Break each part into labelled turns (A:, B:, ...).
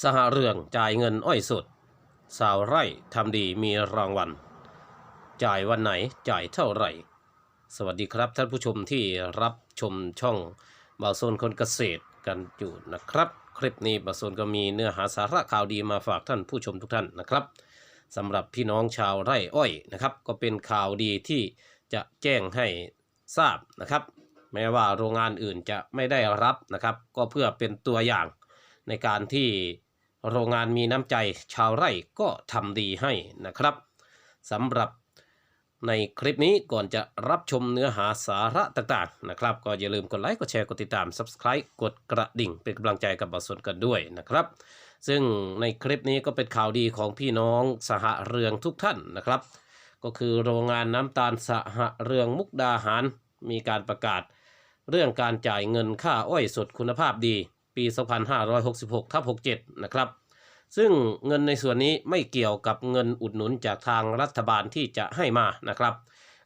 A: สหเรื่องจ่ายเงินอ้อยสุด สาวไร่ทำดีมีรางวัล จ่ายวันไหนจ่ายเท่าไหร่ สวัสดีครับท่านผู้ชมที่รับชมช่องบาโซนคนเกษตรกันอยู่นะครับ คลิปนี้บาโซนก็มีเนื้อหาสาระข่าวดีมาฝากท่านผู้ชมทุกท่านนะครับสำหรับพี่น้องชาวไร่อ้อยนะครับก็เป็นข่าวดีที่จะแจ้งให้ทราบนะครับ แม้ว่าโรงงานอื่นจะไม่ได้รับนะครับ ก็เพื่อเป็นตัวอย่าง ในการที่โรงงานมีน้ำใจชาวไร่ก็ทำดีให้นะครับสำหรับในคลิปนี้ก่อนจะรับชมเนื้อหาสาระต่างๆนะครับ ก็อย่าลืมกดไลค์กดแชร์กดติดตาม Subscribe กดกระดิ่ง เป็นกำลังใจกับบทสนกันด้วยนะครับ ซึ่งในคลิปนี้ก็เป็นข่าวดีของพี่น้องสหเรืองทุกท่านนะครับ ก็คือโรงงานน้ำตาลสหเรืองมุกดาหาร มีการประกาศ เรื่องการจ่ายเงินค่าอ้อยสดคุณภาพดี ปี 2566ทับ67 นะครับ ซึ่งเงินในส่วนนี้ไม่เกี่ยวกับเงินอุดหนุนจากทางรัฐบาลที่จะให้มานะครับ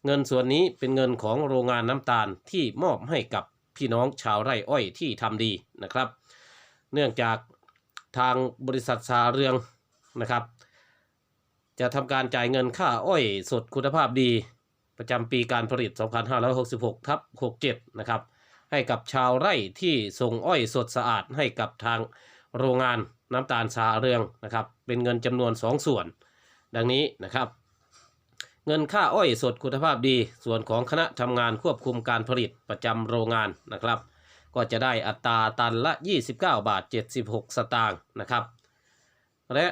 A: เงินส่วนนี้เป็นเงินของโรงงานน้ำตาลที่มอบให้กับพี่น้องชาวไร่อ้อยที่ทำดีนะครับ เนื่องจากทางบริษัทสาเรืองนะครับ จะทำการจ่ายเงินค่าอ้อยสดคุณภาพดี ประจำปีการผลิต 2566ทับ67 นะครับ ให้กับชาวไร่ที่ส่งอ้อยสดสะอาดให้กับทางโรงงานน้ำตาลสาเรืองนะครับ เป็นเงินจำนวน 2 ส่วน ดังนี้นะครับ เงินค่าอ้อยสดคุณภาพดี ส่วนของคณะทำงานควบคุมการผลิตประจำโรงงานนะครับ ก็จะได้อัตราตันละ 29 บาท 76 สตางค์นะครับ และ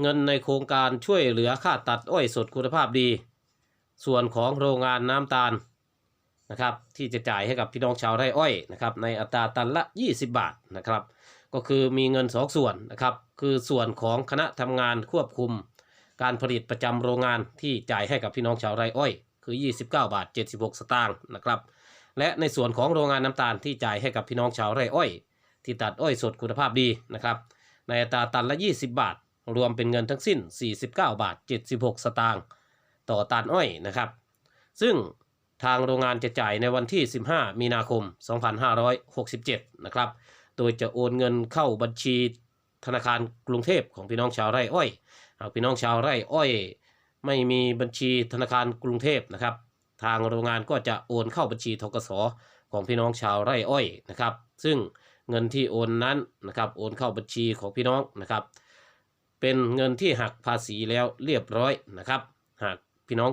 A: เงินในโครงการช่วยเหลือค่าตัดอ้อยสดคุณภาพดี ส่วนของโรงงานน้ำตาล นะครับที่จะจ่ายให้กับพี่น้องชาวไร่อ้อยนะครับในอัตราตันละ 20 บาทนะครับก็คือมีเงินสองส่วนนะครับคือส่วนของคณะทำงานควบคุม การผลิตประจำโรงงานที่จ่ายให้กับพี่น้องชาวไร่อ้อย คือ 29 บาท 76 สตางค์นะครับและในส่วนของโรงงานน้ำตาลที่จ่ายให้กับพี่น้องชาวไร่อ้อย ที่ตัดอ้อยสดคุณภาพดีนะครับในอัตราตันละ 20 บาท รวมเป็นเงินทั้งสิ้น 49 บาท 76 สตางค์ต่อตันอ้อยนะครับ ซึ่ง ทางโรงงานจะจ่ายในวันที่ 15 มีนาคม 2567 นะครับ โดยจะโอนเงินเข้าบัญชีธนาคารกรุงเทพของพี่น้องชาวไร่อ้อย หากพี่น้องชาวไร่อ้อย ไม่มีบัญชีธนาคารกรุงเทพนะครับ ทางโรงงานก็จะโอนเข้าบัญชีทกสของพี่น้องชาวไร่อ้อยนะครับ ซึ่งเงินที่โอนนั้นนะครับโอนเข้าบัญชีของพี่น้องนะครับ เป็นเงินที่หักภาษีแล้วเรียบร้อยนะครับ หากพี่น้อง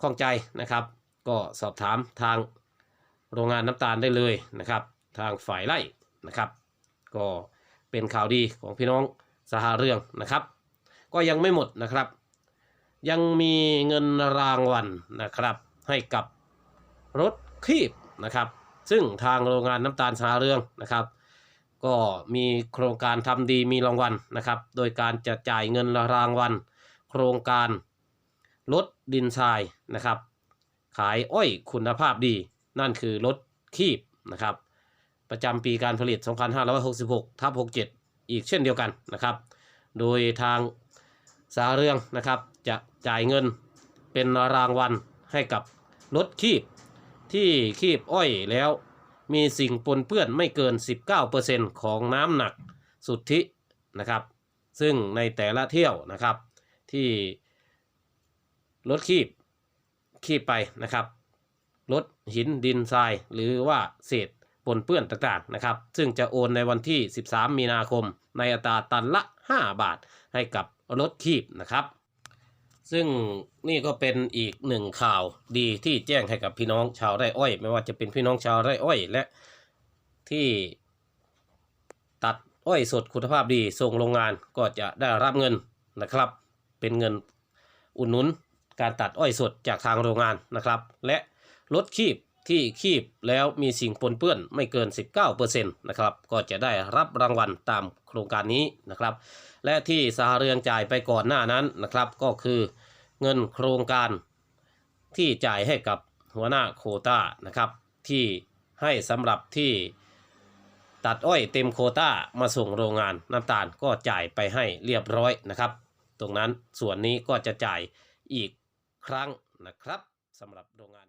A: ข้องใจนะครับ ก็สอบถามทางโรงงานน้ำตาลได้เลยนะครับ ทางฝ่ายไร่นะครับ ก็เป็นข่าวดีของพี่น้องสหเรื่องนะครับ ก็ยังไม่หมดนะครับ ยังมีเงินรางวัลนะครับ ให้กับรถคีบนะครับ ซึ่งทางโรงงานน้ำตาลสหเรื่องนะครับ ก็มีโครงการทำดีมีรางวัลนะครับ โดยการจะจ่ายเงินรางวัล โครงการลดดินทรายนะครับ ขายอ้อยคุณภาพดี นั่นคือรถคีบนะครับ ประจำปีการผลิต 2566ทับ67 อีกเช่นเดียวกันนะครับ โดยทางสาเรื่องนะครับจะจ่ายเงินเป็นรางวัลให้กับรถคีบที่คีบอ้อยแล้วมีสิ่งปนเปื้อนไม่เกิน 19%ของน้ำหนักสุทธินะครับ ซึ่งในแต่ละเที่ยวนะครับที่รถคีบ คีบไปนะครับรถหินดินทราย หรือว่าเศษปนเปื้อนต่างๆนะครับ ซึ่งจะโอนในวันที่ 13 มีนาคม ในอัตราตันละ 5 บาทให้กับรถคีบนะครับ ซึ่งนี่ก็เป็นอีกหนึ่งข่าวดีที่แจ้งให้กับพี่น้องชาวไร่อ้อย ไม่ว่าจะเป็นพี่น้องชาวไร่อ้อยและที่ตัดอ้อยสดคุณภาพดีส่งโรงงานก็จะได้รับเงินนะครับ เป็นเงินอุดหนุน การตัดอ้อยสดจากทางโรงงานนะครับ และรถคีบที่คีบแล้วมีสิ่งปนเปื้อนไม่เกิน 19%นะครับ ก็จะได้รับรางวัลตามโครงการนี้นะครับ และที่สหเรืองจ่ายไปก่อนหน้านั้นนะครับ ก็คือเงินโครงการที่จ่ายให้กับหัวหน้าโคต้านะครับที่ให้สำหรับที่ตัดอ้อยเต็มโคต้ามาส่งโรงงานน้ำตาลก็จ่ายไปให้เรียบร้อยนะครับ ตรงนั้นส่วนนี้ก็จะจ่ายอีก ครั้งนะครับสำหรับโรงงาน